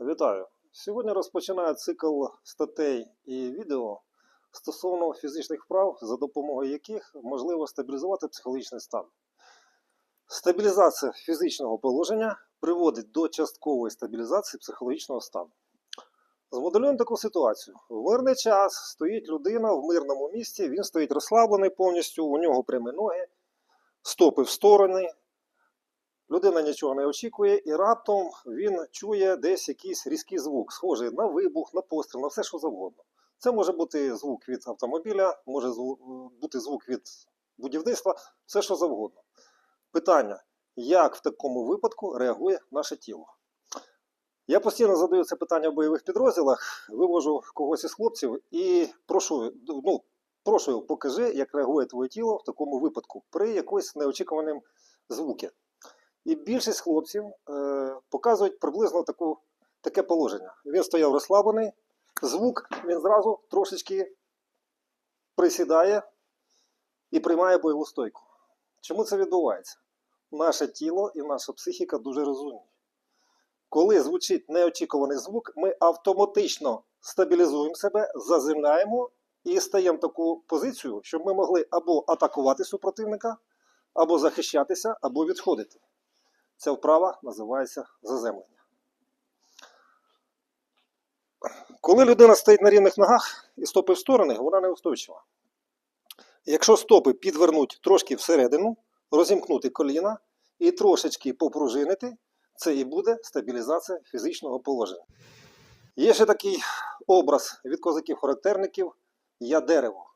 Вітаю! Сьогодні розпочинаю цикл статей і відео стосовно фізичних вправ, за допомогою яких можливо стабілізувати психологічний стан. Стабілізація фізичного положення приводить до часткової стабілізації психологічного стану. Змоделюємо таку ситуацію. В мирний час стоїть людина в мирному місці, він стоїть розслаблений повністю, у нього прямі ноги, стопи в сторони, Людина нічого не очікує, і раптом він чує десь якийсь різкий звук, схожий на вибух, на постріл, на все, що завгодно. Це може бути звук від автомобіля, може бути звук від будівництва, все, що завгодно. Питання: як в такому випадку реагує наше тіло? Я постійно задаю це питання в бойових підрозділах, вивожу когось із хлопців і прошу, ну, прошу покажи, як реагує твоє тіло в такому випадку при якоїсь неочікуваному звуці. І більшість хлопців е, показують приблизно таку, таке положення. Він стояв розслаблений, звук він зразу трошечки присідає і приймає бойову стойку. Чому це відбувається? Наше тіло і наша психіка дуже розумні. Коли звучить неочікуваний звук, ми автоматично стабілізуємо себе, заземляємо і стаємо таку позицію, щоб ми могли або атакувати супротивника, або захищатися, або відходити. Ця вправа називається заземлення. Коли людина стоїть на рівних ногах і стопи в сторони, вона неустойчива. Якщо стопи підвернуть трошки всередину, розімкнути коліна і трошечки попружинити, це і буде стабілізація фізичного положення. Є ще такий образ від козаків-характерників я дерево.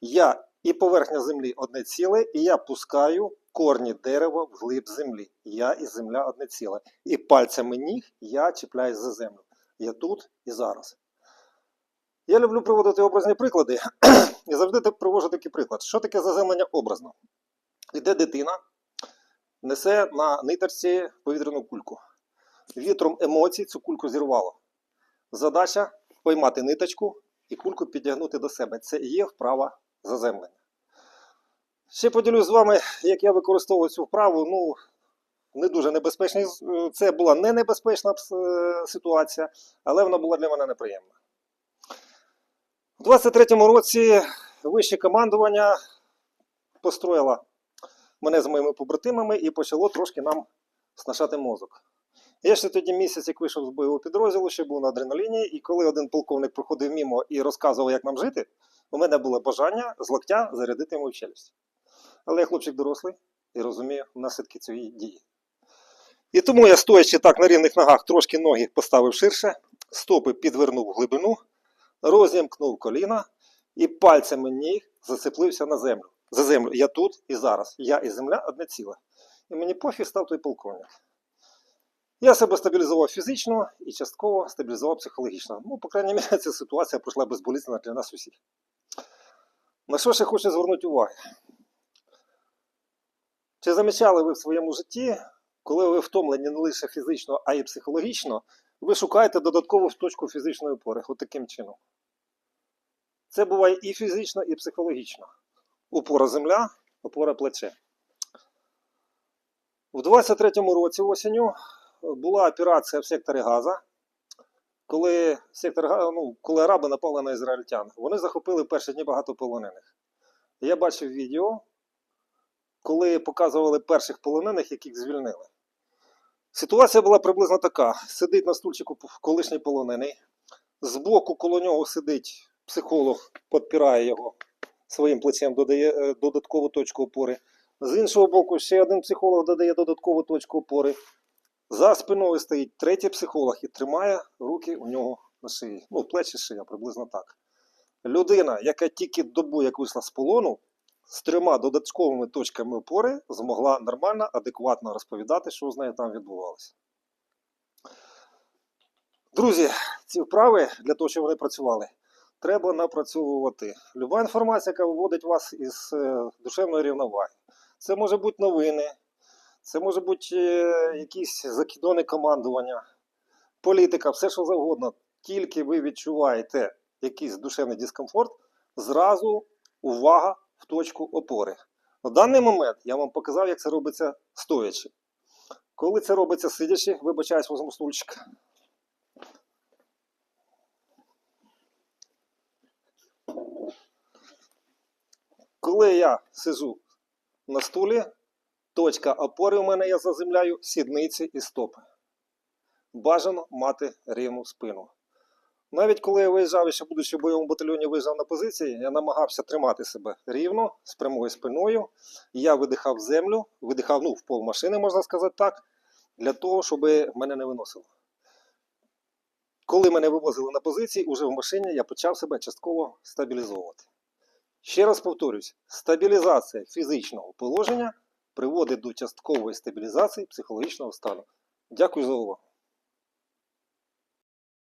Я і поверхня землі одне ціле, і я пускаю корні дерева вглиб землі. Я і земля одне ціле. І пальцями ніг я чіпляюсь за землю. Я тут і зараз. Я люблю приводити образні приклади і завжди привожу такий приклад. Що таке заземлення образно? Іде дитина, несе на ниточці повітряну кульку. Вітром емоцій цю кульку зірвало. Задача поймати ниточку і кульку підтягнути до себе. Це є вправа заземлення. Ще поділюсь з вами, як я використовував цю вправу. Ну, не дуже небезпечний. Це була не небезпечна е, ситуація, але вона була для мене неприємна. У 23-му році вище командування построїло мене з моїми побратимами і почало трошки нам снашати мозок. Я ще тоді місяць, як вийшов з бойового підрозділу, ще був на адреналіні, і коли один полковник проходив мімо і розказував, як нам жити, у мене було бажання з локтя зарядити йому в челюсть. Але я хлопчик дорослий і розумію наслідки цієї дії. І тому я, стоячи так на рівних ногах, трошки ноги поставив ширше, стопи підвернув глибину, розімкнув коліна і пальцями ніг зацеплився на землю. За землю. Я тут і зараз. Я і земля одне ціле. І мені пофіг став той полковник. Я себе стабілізував фізично і частково стабілізував психологічно. Ну, по крайній мірі, ця ситуація пройшла безболісно для нас усіх. На що ще хочу звернути увагу? Чи замічали ви в своєму житті, коли ви втомлені не лише фізично, а й психологічно, ви шукаєте додаткову точку фізичної опори, от таким чином. Це буває і фізично, і психологічно. Опора земля, опора плече. У 23-му році осінню була операція в секторі Газа, коли, сектор, ну, коли араби напали на ізраїльтян. Вони захопили перші дні багато полонених. Я бачив відео, коли показували перших полонених, яких звільнили. Ситуація була приблизно така: сидить на стульчику колишній полонений, збоку коло нього сидить психолог, підпирає його своїм плечем, додає е, додаткову точку опори. З іншого боку, ще один психолог додає додаткову точку опори. За спиною стоїть третій психолог і тримає руки у нього на шиї. Ну, плечі шия, приблизно так. Людина, яка тільки добу як вийшла з полону, з трьома додатковими точками опори змогла нормально, адекватно розповідати, що з нею там відбувалося. Друзі, ці вправи для того, щоб вони працювали, треба напрацьовувати. Люба інформація, яка виводить вас із е, душевної рівноваги. Це може бути новини, це може бути е, якісь закидони командування, політика, все що завгодно. Тільки ви відчуваєте якийсь душевний дискомфорт, зразу увага в точку опори. На даний момент я вам показав, як це робиться стоячи. Коли це робиться сидячи, вибачаюсь возьму стульчик. Коли я сижу на стулі, точка опори у мене я заземляю сідниці і стопи. Бажано мати рівну спину. Навіть коли я виїжджав, ще будучи в бойовому батальйоні, виїжджав на позиції, я намагався тримати себе рівно, з прямою спиною. Я видихав землю, видихав ну, в пол машини, можна сказати так, для того, щоб мене не виносило. Коли мене вивозили на позиції, уже в машині я почав себе частково стабілізовувати. Ще раз повторюсь: стабілізація фізичного положення приводить до часткової стабілізації психологічного стану. Дякую за увагу.